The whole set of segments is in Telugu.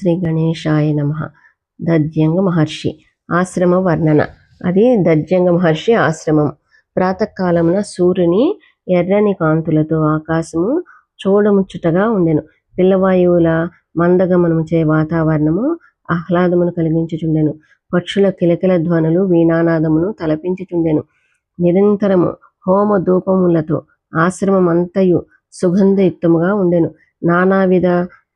శ్రీ గణేశాయ నమ. దద్యంగ మహర్షి ఆశ్రమ వర్ణన. అది దద్యంగ మహర్షి ఆశ్రమం. ప్రాతకాలమున సూర్యుని ఎర్రని కాంతులతో ఆకాశము చూడముచ్చుటగా ఉండెను. పిల్లవాయువుల మందగమనము చే వాతావరణము ఆహ్లాదమును కలిగించుచుండెను. పక్షుల కిలకిల ధ్వనులు వీణానాదమును తలపించుచుండెను. నిరంతరము హోమ ధూపములతో ఆశ్రమమంతయు సుగంధయుక్తముగా ఉండెను. నానావిధ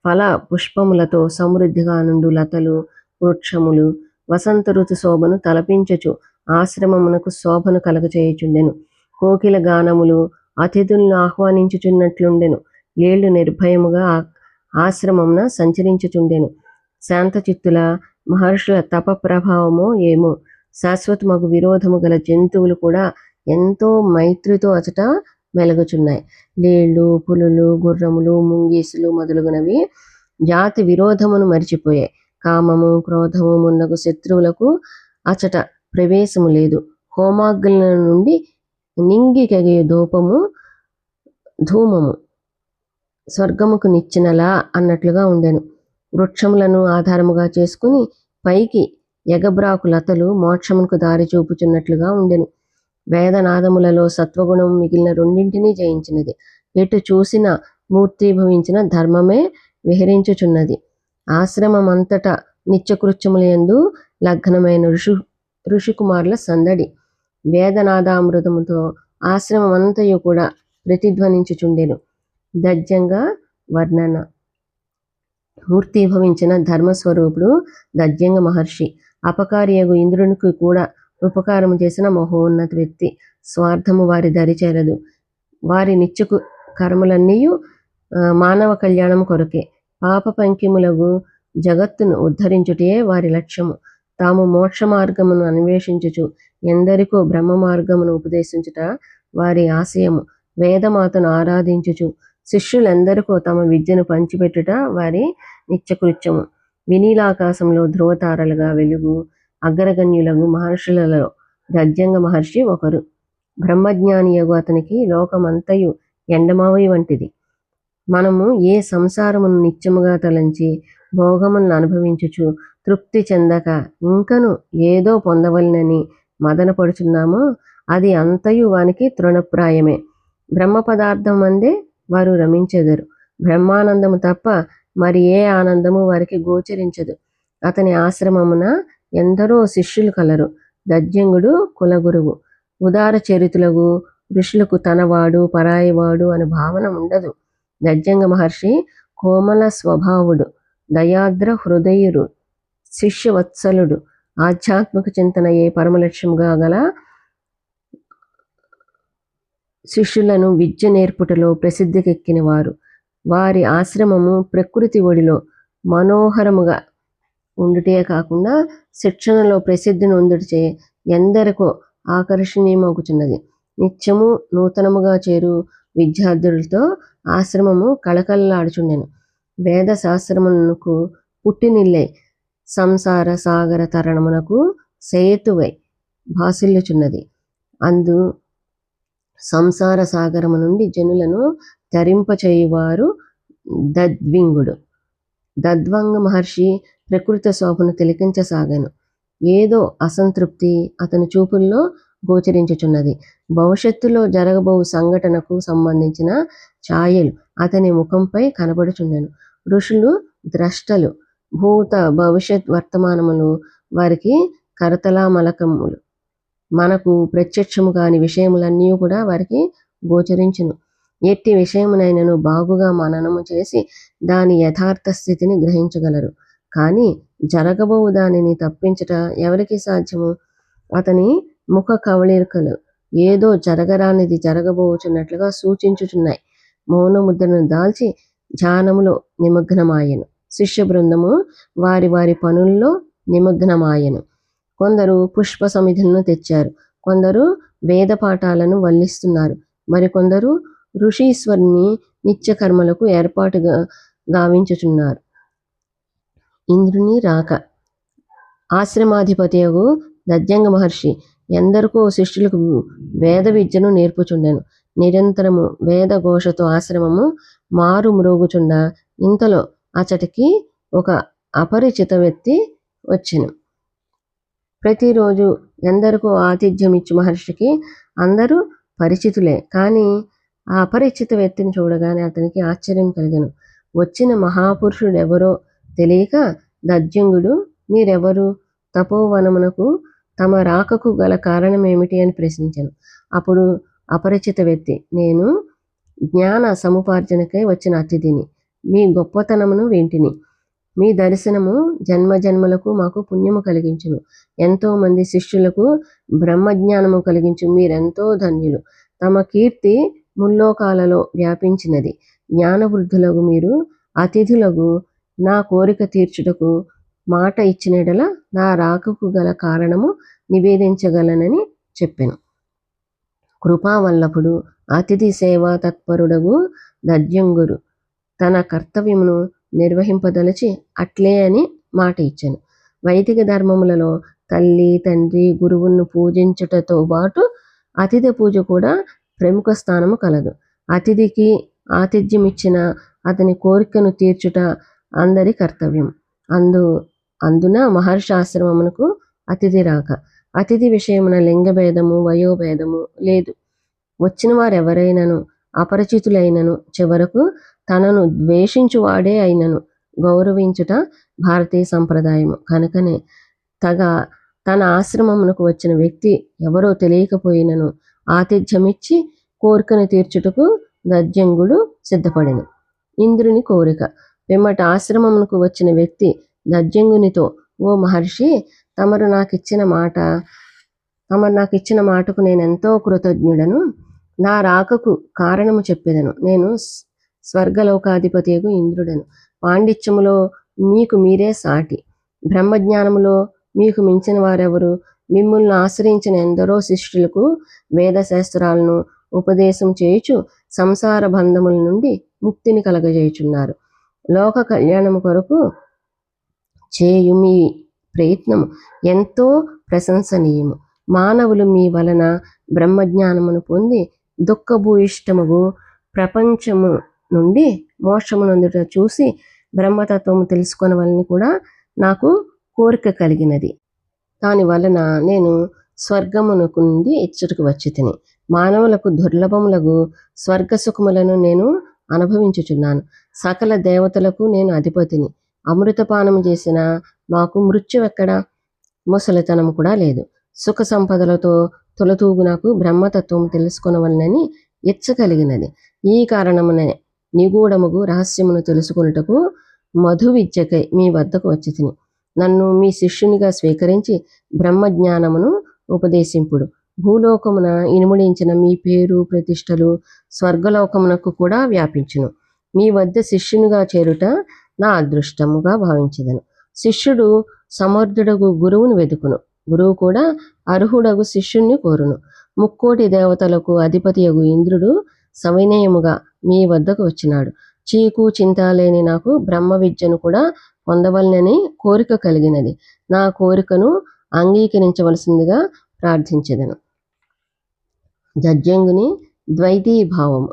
ఫల పుష్పములతో సమృద్ధిగా నుండు లతలు వృక్షములు వసంత ఋతు శోభను తలపించచు ఆశ్రమమునకు శోభను కలగచేయుచుండెను. కోకిల గానములు అతిథులను ఆహ్వానించుచున్నట్లుండెను. ఏళ్ళు నిర్భయముగా ఆ- ఆశ్రమమున సంచరించుచుండెను. శాంతచిత్తుల మహర్షుల తప ప్రభావమో ఏమో. శాశ్వతమగు విరోధము గల జంతువులు కూడా ఎంతో మైత్రితో అచట మెలుగుచున్నాయి. లేళ్ళు పులులు గుర్రములు ముంగీసులు మొదలుగునవి జాతి విరోధమును మరిచిపోయాయి. కామము క్రోధము మున్నగు శత్రువులకు అచట ప్రవేశము లేదు. హోమాగ్నుల నుండి నింగి కగే ధూపము ధూమము స్వర్గముకు నిచ్చినలా అన్నట్లుగా ఉండెను. వృక్షములను ఆధారముగా చేసుకుని పైకి ఎగబ్రాకు లతలు మోక్షమునకు దారి చూపుచున్నట్లుగా ఉండెను. వేదనాదములలో సత్వగుణం మిగిలిన రెండింటినీ జయించినది. ఎటు చూసిన మూర్తిభవించిన ధర్మమే విహరించుచున్నది. ఆశ్రమమంతటా నిత్యకృత్యములందు లగ్నమైన ఋషు ఋషికుమారుల సందడి. వేదనాదామృతముతో ఆశ్రమమంతయు కూడా ప్రతిధ్వనించుచుండెను. దజ్యంగా వర్ణన. మూర్తిభవించిన ధర్మస్వరూపుడు దజ్యంగ మహర్షి. అపకారియగు ఇంద్రునికి కూడా ఉపకారము చేసిన మహోన్నత వ్యక్తి. స్వార్థము వారి దరి చేరదు. వారి నిత్యకు కర్మలన్నీ మానవ కళ్యాణం కొరకే. పాప పంకిములగు జగత్తును ఉద్ధరించుటయే వారి లక్ష్యము. తాము మోక్ష మార్గమును అన్వేషించుచు ఎందరికో బ్రహ్మ మార్గమును ఉపదేశించుట వారి ఆశయము. వేదమాతను ఆరాధించుచు శిష్యులెందరికో తమ విద్యను పంచిపెట్టుట వారి నిత్యకృత్యము. వినీలాకాశంలో ధ్రువతారలుగా వెలుగు అగ్రగణ్యులగు మహర్షులలో గజ్జంగ మహర్షి ఒకరు. బ్రహ్మజ్ఞానియగు అతనికి లోకమంతయు ఎండమావి వంటిది. మనము ఏ సంసారమును నిత్యముగా తలంచి భోగములను అనుభవించుచు తృప్తి చెందక ఇంకను ఏదో పొందవలనని మదనపడుచున్నామో అది అంతయు వానికి తృణప్రాయమే. బ్రహ్మ పదార్థం అందే వారు రమించెదరు. బ్రహ్మానందము తప్ప మరి ఏ ఆనందము వారికి గోచరించదు. అతని ఆశ్రమమున ఎందరో శిష్యులు కలరు. దజ్జంగుడు కులగురువు. ఉదార చరితులకు ఋషులకు తనవాడు పరాయివాడు అనే భావన ఉండదు. దజ్జంగ మహర్షి కోమల స్వభావుడు దయాద్ర హృదయుడు శిష్యవత్సలుడు. ఆధ్యాత్మిక చింతన ఏ పరమలక్ష్యంగా గల శిష్యులను విద్య నేర్పుటలో ప్రసిద్ధికెక్కిన వారు వారి ఆశ్రమము ప్రకృతి ఒడిలో మనోహరముగా ఉండుటే కాకుండా శిక్షణలో ప్రసిద్ధి నొందుటచే ఎందరికో ఆకర్షణీయమవుతున్నది నిత్యము నూతనముగా చేరు విద్యార్థులతో ఆశ్రమము కళకళలాడుచుండెను. వేద శాస్త్రమునకు పుట్టినిల్లై సంసార సాగర తరణమునకు సేతువై భాసిల్లుచున్నది. అందు సంసార సాగరము నుండి జనులను తరింపచేయువారు దద్వింగుడు. దద్వంగ మహర్షి ప్రకృతి శోభను తిలకించసాగాను. ఏదో అసంతృప్తి అతని చూపుల్లో గోచరించుచున్నది. భవిష్యత్తులో జరగబో సంఘటనకు సంబంధించిన ఛాయలు అతని ముఖంపై కనబడుచుండెను. ఋషులు ద్రష్టలు భూత భవిష్యత్ వర్తమానములు వారికి కరతలామలకములు. మనకు ప్రత్యక్షము కాని విషయములన్నీ కూడా వారికి గోచరించును. ఎట్టి విషయమునైనను బాగుగా మననము చేసి దాని యథార్థ స్థితిని గ్రహించగలరు. కానీ జరగబోవు దానిని తప్పించుట ఎవరికి సాధ్యము? అతని ముఖ కవళికలు ఏదో జరగరానిది జరగబోచున్నట్లుగా సూచించుచున్నాయి. మౌనముద్రను దాల్చి ధ్యానములో నిమగ్నమాయను. శిష్య బృందము వారి వారి పనుల్లో నిమగ్నమాయను. కొందరు పుష్ప సమిధులను తెచ్చారు. కొందరు వేద పాఠాలను వల్లిస్తున్నారు. మరికొందరు ఋషీశ్వరుని నిత్యకర్మలకు ఏర్పాటుగా గావించుచున్నారు. ఇంద్రుని రాక. ఆశ్రమాధిపతియగు దద్యంగ మహర్షి ఎందరికో శిష్యులకు వేద విద్యను నేర్పుచుండెను. నిరంతరము వేద ఘోషతో ఆశ్రమము మారు మ్రోగుచుండ ఇంతలో అచటికి ఒక అపరిచిత వ్యక్తి వచ్చెను. ప్రతిరోజు ఎందరికో ఆతిథ్యం ఇచ్చు మహర్షికి అందరూ పరిచితులే. కానీ ఆ అపరిచిత వ్యక్తిని చూడగానే అతనికి ఆశ్చర్యం కలిగను. వచ్చిన మహాపురుషుడెవరో తెలియక దజ్జంగుడు మీరెవరు? తపోవనమునకు తమ రాకకు గల కారణం ఏమిటి అని ప్రశ్నించాను. అప్పుడు అపరిచిత వ్యక్తి నేను జ్ఞాన సముపార్జనకై వచ్చిన అతిథిని. మీ గొప్పతనమును వింటిని. మీ దర్శనము జన్మ జన్మలకు మాకు పుణ్యము కలిగించును. ఎంతో మంది శిష్యులకు బ్రహ్మజ్ఞానము కలిగించు. మీరెంతో ధన్యులు. తమ కీర్తి ముల్లోకాలలో వ్యాపించినది. జ్ఞానవృద్ధులకు మీరు అతిథులకు నా కోరిక తీర్చుటకు మాట ఇచ్చినడల నా రాకకు గల కారణము నివేదించగలనని చెప్పాను. కృపావల్లభుడు అతిథి సేవా తత్పరుడగు దర్జంగురు తన కర్తవ్యమును నిర్వహింపదలచి అట్లే అని మాట ఇచ్చాను. వైదిక ధర్మములలో తల్లి తండ్రి గురువులను పూజించుటతో పాటు అతిథి పూజ కూడా ప్రముఖ స్థానము కలదు. అతిథికి ఆతిథ్యం ఇచ్చిన అతని కోరికను తీర్చుట అందరి కర్తవ్యం. అందు అందున మహర్షి ఆశ్రమమునకు అతిథి రాక. అతిథి విషయమున లింగభేదము వయోభేదము లేదు. వచ్చిన వారెవరైనను అపరిచితులైనను చివరకు తనను ద్వేషించువాడే అయినను గౌరవించుట భారతీయ సంప్రదాయము. కనుకనే తగ తన ఆశ్రమమునకు వచ్చిన వ్యక్తి ఎవరో తెలియకపోయినను ఆతిథ్యమిచ్చి కోరికను తీర్చుటకు దర్జంగుడు సిద్ధపడెను. ఇంద్రుని కోరిక. పిమ్మట ఆశ్రమమునకు వచ్చిన వ్యక్తి దర్జంగునితో ఓ మహర్షి తమరు నాకు ఇచ్చిన మాట తమరు నాకు ఇచ్చిన మాటకు నేను ఎంతో కృతజ్ఞుడను. నా రాకకు కారణము చెప్పేదను. నేను స్వర్గలోకాధిపతియగు ఇంద్రుడను. పాండిత్యములో మీకు మీరే సాటి. బ్రహ్మజ్ఞానములో మీకు మించిన వారెవరు? మిమ్మల్ని ఆశ్రయించిన ఎందరో శిష్యులకు వేదశాస్త్రాలను ఉపదేశం చేయుచు సంసార బంధముల నుండి ముక్తిని కలగజేయుచున్నారు. లోక కళ్యాణము కొరకు చేయు మీ ప్రయత్నము ఎంతో ప్రశంసనీయము. మానవులు మీ వలన బ్రహ్మజ్ఞానమును పొంది దుఃఖభూయిష్టముగు ప్రపంచము నుండి మోక్షమునందుట చూసి బ్రహ్మతత్వము తెలుసుకొనవలని కూడా నాకు కోరిక కలిగినది. దాని వలన నేను స్వర్గమునకు నుండి ఇచ్చటకు వచ్చి తిని మానవులకు దుర్లభములకు స్వర్గ సుఖములను నేను అనుభవించుచున్నాను. సకల దేవతలకు నేను అధిపతిని. అమృతపానము చేసిన మాకు మృత్యు ఎక్కడ? ముసలితనము కూడా లేదు. సుఖ సంపదలతో తొలతూగు నాకు బ్రహ్మతత్వం తెలుసుకొనవలనని ఇచ్చ కలిగినది ఈ కారణమునే నిగూఢముగు రహస్యమును తెలుసుకొనుటకు మధు విద్యకై మీ వద్దకు వచ్చి తిని నన్ను మీ శిష్యునిగా స్వీకరించి బ్రహ్మజ్ఞానమును ఉపదేశింపుడు. భూలోకమున ఇనుముడించిన మీ పేరు ప్రతిష్టలు స్వర్గలోకమునకు కూడా వ్యాపించును. మీ వద్ద శిష్యునిగా చేరుట నా అదృష్టముగా భావించదను. శిష్యుడు సమర్థుడగు గురువును వెతుకును గురువు కూడా అర్హుడగు శిష్యుణ్ణి కోరును. ముక్కోటి దేవతలకు అధిపతియగు ఇంద్రుడు సవినయముగా మీ వద్దకు వచ్చినాడు. చీకు చింత లేని నాకు బ్రహ్మ విద్యను కూడా పొందవలనని కోరిక కలిగినది. నా కోరికను అంగీకరించవలసిందిగా ప్రార్థించెదను. దద్యంగుని ద్వైతీ భావము.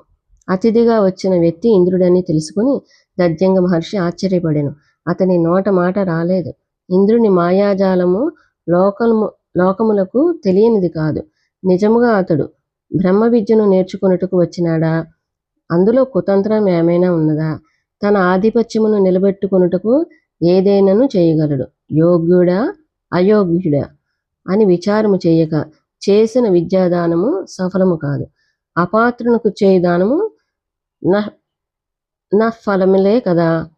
అతిథిగా వచ్చిన వ్యక్తి ఇంద్రుడని తెలుసుకుని దజ్జంగ మహర్షి ఆశ్చర్యపడెను. అతని నోట మాట రాలేదు. ఇంద్రుని మాయాజాలము లోకము లోకములకు తెలియనిది కాదు. నిజముగా అతడు బ్రహ్మ విద్యను నేర్చుకొనుటకు వచ్చినాడా? అందులో కుతంత్రం ఏమైనా ఉన్నదా? తన ఆధిపత్యమును నిలబెట్టుకున్నటకు ఏదైనాను చేయగలడు. యోగ్యుడా? అయోగ్యుడా? అని విచారము చేయక చేసిన విద్యాదానము సఫలము కాదు. అపాత్రునకు చేయదానము న నా ఫలములే కదా.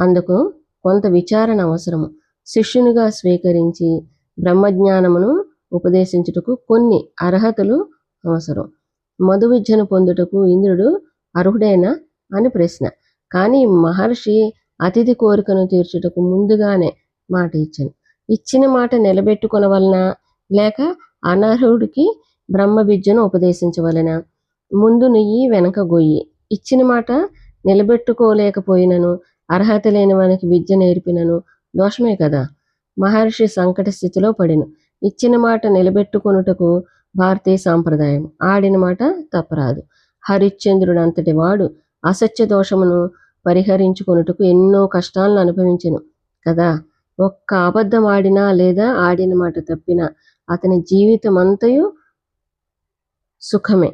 అందుకు కొంత విచారణ అవసరము. శిష్యునిగా స్వీకరించి బ్రహ్మజ్ఞానమును ఉపదేశించుటకు కొన్ని అర్హతలు అవసరం. మధు విద్యను పొందుటకు ఇంద్రుడు అర్హుడేనా? అని ప్రశ్న. కానీ మహర్షి అతిథి కోరికను తీర్చుటకు ముందుగానే మాట ఇచ్చాను. ఇచ్చిన మాట నిలబెట్టుకొనవలన లేక అనర్హుడికి బ్రహ్మ విద్యను ఉపదేశించవలన? ముందు నెయ్యి వెనక గొయ్యి. ఇచ్చిన మాట నిలబెట్టుకోలేకపోయినను అర్హత లేని వానికి విద్య నేర్పినను దోషమే కదా? మహర్షి సంకట స్థితిలో పడిను. ఇచ్చిన మాట నిలబెట్టుకొనుటకు భారతీయ సాంప్రదాయం. ఆడిన మాట తప్పరాదు. హరిశ్చంద్రుడు అంతటి వాడు అసత్య దోషమును పరిహరించుకొనుటకు ఎన్నో కష్టాలను అనుభవించెను కదా? ఒక్క అబద్ధం ఆడినా లేదా ఆడిన మాట తప్పినా అతని జీవితం అంతయు సుఖమే.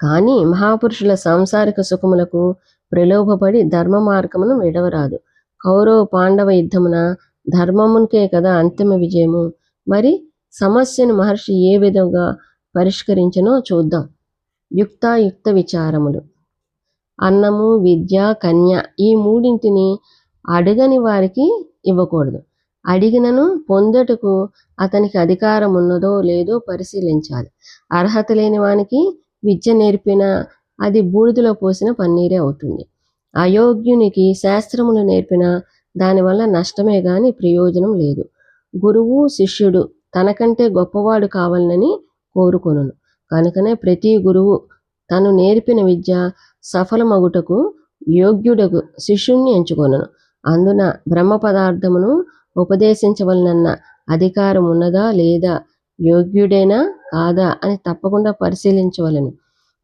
కానీ మహాపురుషుల సాంసారిక సుఖములకు ప్రలోభపడి ధర్మ మార్గమును విడవరాదు. కౌరవ పాండవ యుద్ధమున ధర్మమునికే కదా అంతిమ విజయము. మరి సమస్యను మహర్షి ఏ విధంగా పరిష్కరించనో చూద్దాం. యుక్తాయుక్త విచారములు. అన్నము విద్య కన్య ఈ మూడింటిని అడగని వారికి ఇవ్వకూడదు. అడిగినను పొందటకు అతనికి అధికారం ఉన్నదో లేదో పరిశీలించాలి. అర్హత లేని వానికి విద్య నేర్పిన అది బూడిదలో పోసిన పన్నీరే అవుతుంది. అయోగ్యునికి శాస్త్రములు నేర్పిన దానివల్ల నష్టమే గాని ప్రయోజనం లేదు. గురువు శిష్యుడు తనకంటే గొప్పవాడు కావాలని కోరుకును కనుకనే ప్రతి గురువు తను నేర్పిన విద్య సఫలమగుటకు యోగ్యుడకు శిష్యుణ్ణి ఎంచుకొనును. అందున బ్రహ్మ పదార్థమును ఉపదేశించవలనన్న అధికారం ఉన్నదా లేదా యోగ్యుడేనా కాదా అని తప్పకుండా పరిశీలించవలను.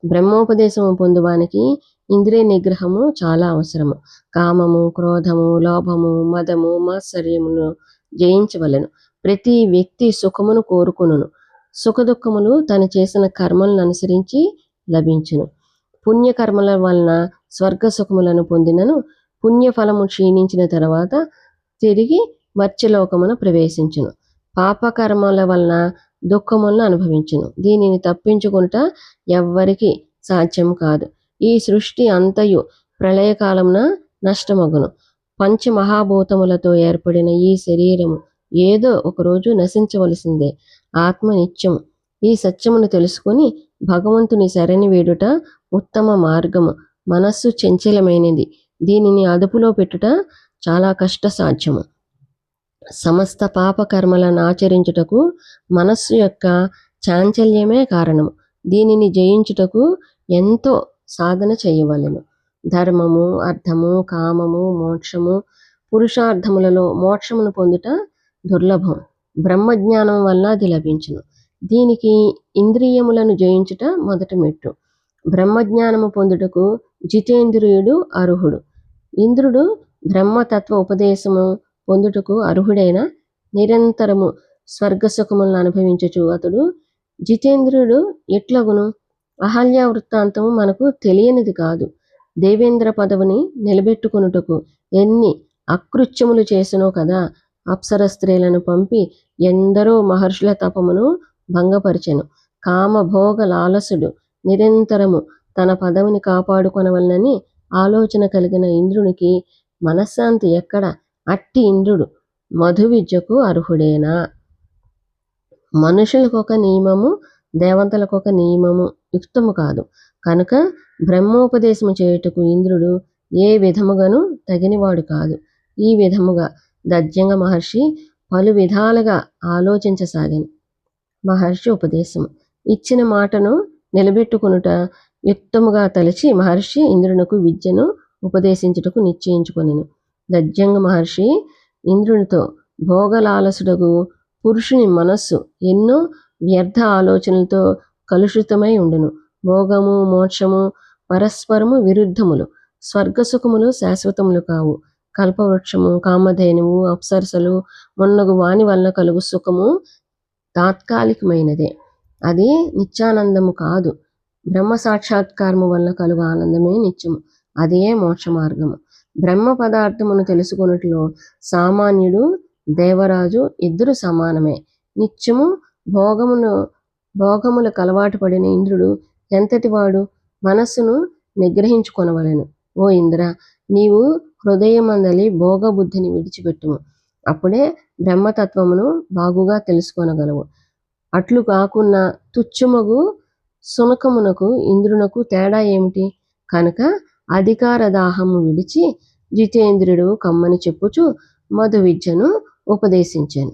బ్రహ్మోపదేశము పొందువానికి ఇంద్రియ నిగ్రహము చాలా అవసరము. కామము క్రోధము లోభము మదము మాత్సర్యమును జయించవలను. ప్రతి వ్యక్తి సుఖమును కోరుకును సుఖదుఖములు తను చేసిన కర్మలను అనుసరించి లభించును. పుణ్యకర్మల వలన స్వర్గ సుఖములను పొందినను. పుణ్యఫలము క్షీణించిన తర్వాత తిరిగి మత్స్యలోకమున ప్రవేశించును. పాపకర్మల వలన దుఃఖములను అనుభవించును. దీనిని తప్పించుకుంట ఎవ్వరికి సాధ్యం కాదు. ఈ సృష్టి అంతయు ప్రళయకాలమున నష్టమగును. పంచమహాభూతములతో ఏర్పడిన ఈ శరీరము ఏదో ఒకరోజు నశించవలసిందే. ఆత్మ నిత్యము. ఈ సత్యమును తెలుసుకొని భగవంతుని శరణి వేడుట ఉత్తమ మార్గము. మనస్సు చంచలమైనది. దీనిని అదుపులో పెట్టుట చాలా కష్ట సాధ్యము సమస్త పాపకర్మలను ఆచరించుటకు మనస్సు యొక్క చాంచల్యమే కారణము. దీనిని జయించుటకు ఎంతో సాధన చేయవలెను. ధర్మము అర్థము కామము మోక్షము పురుషార్థములలో మోక్షమును పొందుట దుర్లభం. బ్రహ్మజ్ఞానం వల్ల అది లభించును. దీనికి ఇంద్రియములను జయించుట మొదటి మెట్టు. బ్రహ్మజ్ఞానము పొందుటకు జితేంద్రియుడు అర్హుడు. ఇంద్రుడు బ్రహ్మతత్వ ఉపదేశము పొందుటకు అర్హుడైన నిరంతరము స్వర్గసుఖములను అనుభవించుచు అతడు జితేంద్రుడు ఎట్లగును? అహల్య వృత్తాంతము మనకు తెలియనిది కాదు. దేవేంద్ర పదవిని నిలబెట్టుకొనుటకు ఎన్ని అకృత్యములు చేసినో కదా అప్సర స్త్రీలను పంపి ఎందరో మహర్షుల తపమును భంగపరిచెను. కామభోగ లాలసుడు నిరంతరము తన పదవిని కాపాడుకొనవలనని ఆలోచన కలిగిన ఇంద్రునికి మనశ్శాంతి ఎక్కడ? అట్టి ఇంద్రుడు మధు విద్యకు అర్హుడేనా? మనుషులకు ఒక నియమము దేవతలకు ఒక నియమము యుక్తము కాదు. కనుక బ్రహ్మోపదేశము చేయుటకు ఇంద్రుడు ఏ విధముగాను తగినవాడు కాదు. ఈ విధముగా దజ్జంగ మహర్షి పలు విధాలుగా ఆలోచించసాగాను. మహర్షి ఉపదేశము. ఇచ్చిన మాటను నిలబెట్టుకునుట యుక్తముగా తలచి మహర్షి ఇంద్రునకు విద్యను ఉపదేశించుటకు నిశ్చయించుకొనెను. దజ్జంగ మహర్షి ఇంద్రునితో భోగలాలసుడగు పురుషుని మనస్సు ఎన్నో వ్యర్థ ఆలోచనలతో కలుషితమై ఉండును. భోగము మోక్షము పరస్పరము విరుద్ధములు స్వర్గసుఖములు శాశ్వతములు కావు. కల్పవృక్షము కామధేనువు అప్సరసలు మొన్నగు వాని వలన కలుగు సుఖము తాత్కాలికమైనదే. అది నిత్యానందము కాదు. బ్రహ్మ సాక్షాత్కారము వల్ల కలుగు ఆనందమే నిత్యము. అదే మోక్ష మార్గము. బ్రహ్మ పదార్థమును తెలుసుకున్నట్లో సామాన్యుడు దేవరాజు ఇద్దరు సమానమే. నిత్యము భోగమును భోగములకు అలవాటు పడిన ఇంద్రుడు ఎంతటివాడు? మనస్సును నిగ్రహించుకొనవలెను. ఓ ఇంద్ర నీవు హృదయమందలి భోగబుద్ధిని విడిచిపెట్టుము. అప్పుడే బ్రహ్మతత్వమును బాగుగా తెలుసుకొనగలవు. అట్లు కాకున్న తుచ్చమగు సునకమునకు ఇంద్రునకు తేడా ఏమిటి? కనుక అధికార దాహము విడిచి జితేంద్రుడు కమ్మని చెప్పుచు మధు విద్యను ఉపదేశించాను.